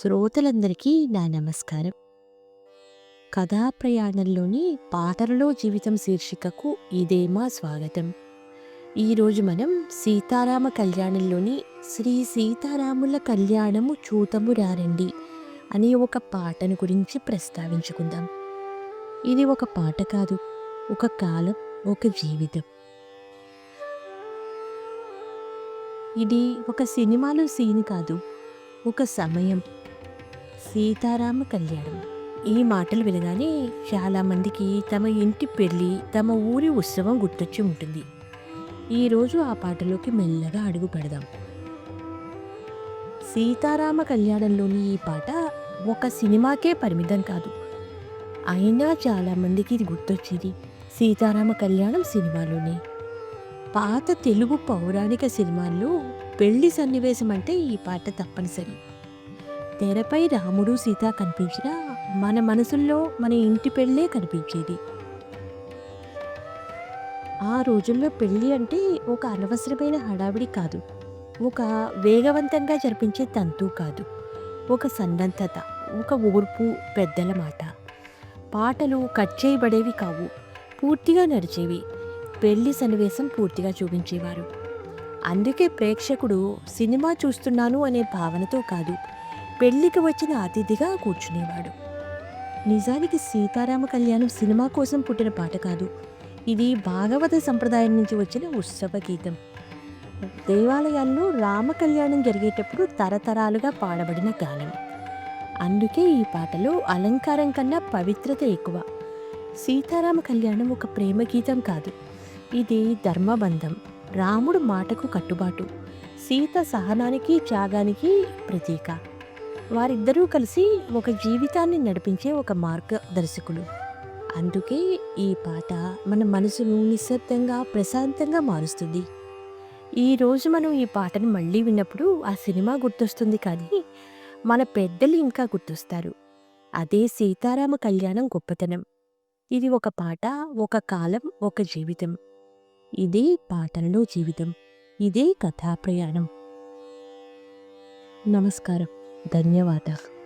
శ్రోతలందరికీ నా నమస్కారం. కథా ప్రయాణంలోని పాటలలో జీవితం శీర్షికకు ఇదేమా స్వాగతం. ఈరోజు మనం సీతారామ కళ్యాణంలోని శ్రీ సీతారాముల కళ్యాణము చూతము రారండి అనే ఒక పాటను గురించి ప్రస్తావించుకుందాం. ఇది ఒక పాట కాదు ఒక కాలం ఒక జీవితం. ఇది ఒక సినిమాలో సీన్ కాదు ఒక సమయం. సీతారామ కళ్యాణం. ఈ మాటలు వినగానే చాలామందికి తమ ఇంటి పెళ్ళి తమ ఊరి ఉత్సవం గుర్తొచ్చి ఉంటుంది. ఈరోజు ఆ పాటలోకి మెల్లగా అడుగు పెడదాం. సీతారామ కళ్యాణంలోని ఈ పాట ఒక సినిమాకే పరిమితం కాదు. అయినా చాలామందికి ఇది గుర్తొచ్చేది సీతారామ కళ్యాణం సినిమాలోనే. పాత తెలుగు పౌరాణిక సినిమాల్లో పెళ్ళి సన్నివేశం అంటే ఈ పాట తప్పనిసరి. తెరపై రాముడు సీత కనిపించినా మన మనసుల్లో మన ఇంటి పెళ్ళే కనిపించేది. ఆ రోజుల్లో పెళ్ళి అంటే ఒక అనవసరమైన హడావిడి కాదు. ఒక వేగవంతంగా జరిపించే తంతు కాదు. ఒక సన్నద్ధత ఒక ఓర్పు పెద్దల మాట. పాటలు కట్ చేయబడేవి కావు. పూర్తిగా నడిచేవి. పెళ్ళి సన్నివేశం పూర్తిగా చూపించేవారు. అందుకే ప్రేక్షకుడు సినిమా చూస్తున్నాను అనే భావనతో కాదు పెళ్ళికి వచ్చిన అతిథిగా కూర్చునేవాడు. నిజానికి సీతారామ కళ్యాణం సినిమా కోసం పుట్టిన పాట కాదు. ఇది భాగవత సంప్రదాయం నుంచి వచ్చిన ఉత్సవ గీతం. దేవాలయాల్లో రామ కళ్యాణం జరిగేటప్పుడు తరతరాలుగా పాడబడిన గానం. అందుకే ఈ పాటలో అలంకారం కన్నా పవిత్రత ఎక్కువ. సీతారామ కళ్యాణం ఒక ప్రేమ గీతం కాదు. ఇది ధర్మబంధం. రాముడు మాటకు కట్టుబాటు. సీత సహనానికి త్యాగానికి ప్రతీక. వారిద్దరూ కలిసి ఒక జీవితాన్ని నడిపించే ఒక మార్గదర్శకులు అందుకే ఈ పాట మన మనసును నిశ్శబ్దంగా ప్రశాంతంగా మారుస్తుంది. ఈరోజు మనం ఈ పాటను మళ్ళీ విన్నప్పుడు ఆ సినిమా గుర్తొస్తుంది కానీ మన పెద్దలు ఇంకా గుర్తొస్తారు. అదే సీతారామ కళ్యాణం గొప్పతనం. ఇది ఒక పాట ఒక కాలం ఒక జీవితం. ఇదే పాటలలో జీవితం. ఇదే కథా ప్రయాణం నమస్కారం. ధన్యవాదాలు.